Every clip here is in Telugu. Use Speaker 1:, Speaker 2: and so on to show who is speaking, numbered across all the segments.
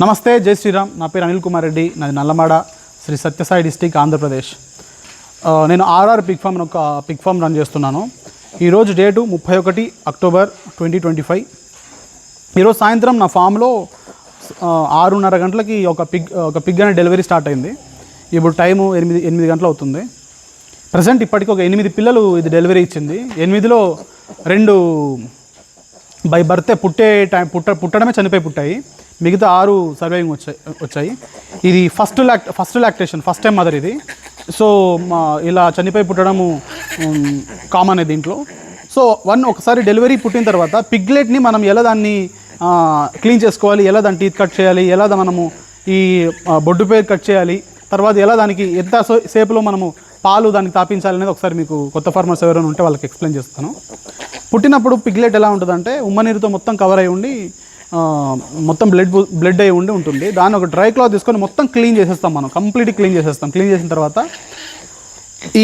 Speaker 1: నమస్తే జై శ్రీరామ్. నా పేరు అనిల్ కుమార్ రెడ్డి. నాది నల్లమాడ శ్రీ సత్యసాయి డిస్టిక్ ఆంధ్రప్రదేశ్. నేను ఆర్ఆర్ పిక్ ఫామ్ ఒక పిక్ ఫామ్ రన్ చేస్తున్నాను. ఈరోజు డేటు ముప్పై ఒకటి అక్టోబర్ ట్వంటీ ట్వంటీ ఫైవ్. ఈరోజు సాయంత్రం నా ఫామ్లో ఆరున్నర గంటలకి ఒక పిగ్ ఒక పిగ్ అనే డెలివరీ స్టార్ట్ అయింది. ఇప్పుడు టైము ఎనిమిది ఎనిమిది గంటలు అవుతుంది. ప్రజెంట్ ఇప్పటికి ఒక ఎనిమిది పిల్లలు ఇది డెలివరీ ఇచ్చింది. ఎనిమిదిలో రెండు బై బర్తే పుట్టే టైం పుట్ట పుట్టడమే చనిపోయి పుట్టాయి. మిగతా ఆరు సర్వైవింగ్ వచ్చాయి వచ్చాయి. ఇది first lac first lactation first time mother ఇది. సో మా ఇలా చనిపోయి పుట్టడము కామన్ దీంట్లో. సో వన్ ఒకసారి డెలివరీ పుట్టిన తర్వాత పిగ్లెట్ని మనం ఎలా దాన్ని క్లీన్ చేసుకోవాలి ఎలా దాన్ని టీత్ కట్ చేయాలి ఎలా మనము ఈ బొడ్డు పేరు కట్ చేయాలి తర్వాత ఎలా దానికి ఎంత సేపులో మనము పాలు దానికి తాపించాలి అనేది ఒకసారి మీకు కొత్త ఫార్మర్స్ ఎవరైనా ఉంటే వాళ్ళకి ఎక్స్ప్లెయిన్ చేస్తాను. పుట్టినప్పుడు పిగ్లెట్ ఎలా ఉంటుందంటే ఉమ్మనీరుతో మొత్తం కవర్ అయి ఉండి మొత్తం బ్లడ్ బ్లడ్ అయి ఉండి ఉంటుంది. దాన్ని ఒక డ్రై క్లాత్ తీసుకొని మొత్తం క్లీన్ చేసేస్తాం మనం. కంప్లీట్ క్లీన్ చేసేస్తాం. క్లీన్ చేసిన తర్వాత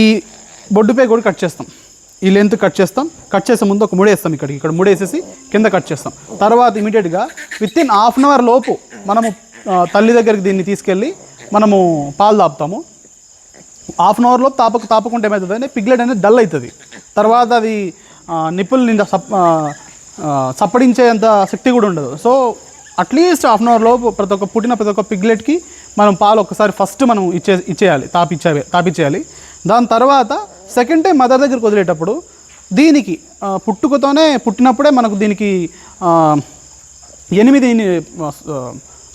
Speaker 1: ఈ బొడ్డుపై కూడా కట్ చేస్తాం. ఈ లెంత్ కట్ చేస్తాం. కట్ చేసే ముందు ఒక ముడేస్తాం ఇక్కడికి. ఇక్కడ ముడేసేసి కింద కట్ చేస్తాం. తర్వాత ఇమీడియట్గా within half an hour లోపు మనము తల్లి దగ్గరికి దీన్ని తీసుకెళ్ళి మనము పాలు తాపుతాము. హాఫ్ అన్ అవర్లో తాపక తాపకుంటే ఏమవుతుంది అంటే పిగ్లెట్ అనేది డల్ అవుతుంది. తర్వాత అది నిప్పులు నిండా సప్ సప్పడించేంత శక్తి కూడా ఉండదు. సో అట్లీస్ట్ హాఫ్ అన్ అవర్లో ప్రతి ఒక్క పుట్టిన ప్రతి ఒక్క పిగ్లెట్కి మనం పాలు ఒకసారి ఫస్ట్ మనం ఇచ్చే ఇచ్చేయాలి తాపిచ్చే తాపిచ్చేయాలి. దాని తర్వాత సెకండ్ టైం మదర్ దగ్గరికి వదిలేటప్పుడు దీనికి పుట్టుకతోనే పుట్టినప్పుడే మనకు దీనికి ఎనిమిది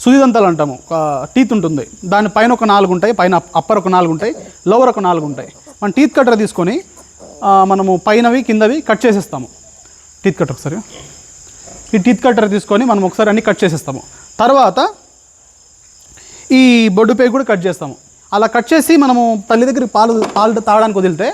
Speaker 1: సుదిదంతాలు అంటాము. ఒక టీత్ ఉంటుంది. దాని పైన ఒక నాలుగు ఉంటాయి పైన అప్పర్ ఒక నాలుగు ఉంటాయి లోవర్ ఒక నాలుగు ఉంటాయి. మన టీత్ కట్టర్ తీసుకొని మనము పైనవి కిందవి కట్ చేసేస్తాము. టీత్ కట్టర్ ఒకసారి. ఈ టీత్ కట్టర్ తీసుకొని మనం ఒకసారి అన్ని కట్ చేసేస్తాము. తర్వాత ఈ బొడ్డు పేగు కూడా కట్ చేస్తాము. అలా కట్ చేసి మనము తల్లి దగ్గర పాలు పాలు తాగడానికి వదిలితే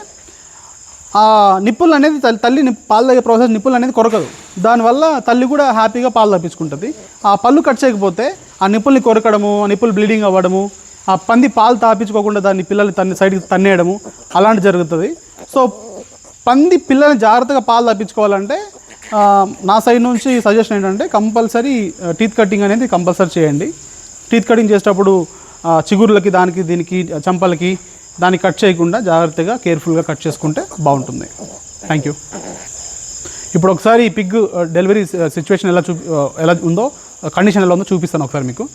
Speaker 1: ఆ నిప్పులు అనేది తల్లి పాలు తాగే ప్రాసెస్ నిప్పులు అనేది కొరకదు. దానివల్ల తల్లి కూడా హ్యాపీగా పాలు తప్పించుకుంటుంది. ఆ పళ్ళు కట్ చేయకపోతే ఆ నిప్పుల్ని కొరకడము ఆ నిప్పులు బ్లీడింగ్ అవ్వడము ఆ పంది పాలు తాపించుకోకుండా దాన్ని పిల్లలు తన్ని సైడ్కి తన్నేయడము అలాంటి జరుగుతుంది. సో పంది పిల్లల్ని జాగ్రత్తగా పాలు తప్పించుకోవాలంటే నా సైడ్ నుంచి సజెషన్ ఏంటంటే కంపల్సరీ టీత్ కటింగ్ అనేది కంపల్సరీ చేయండి. టీత్ కటింగ్ చేసేటప్పుడు చిగుర్లకి దానికి దీనికి చంపలకి దాన్ని కట్ చేయకుండా జాగ్రత్తగా కేర్ఫుల్గా కట్ చేసుకుంటే బాగుంటుంది. థ్యాంక్ యూ ఇప్పుడు ఒకసారి పిగ్ డెలివరీ సిచ్యువేషన్ ఎలా చూ ఎలా ఉందో కండిషన్ ఎలా ఉందో చూపిస్తాను ఒకసారి మీకు.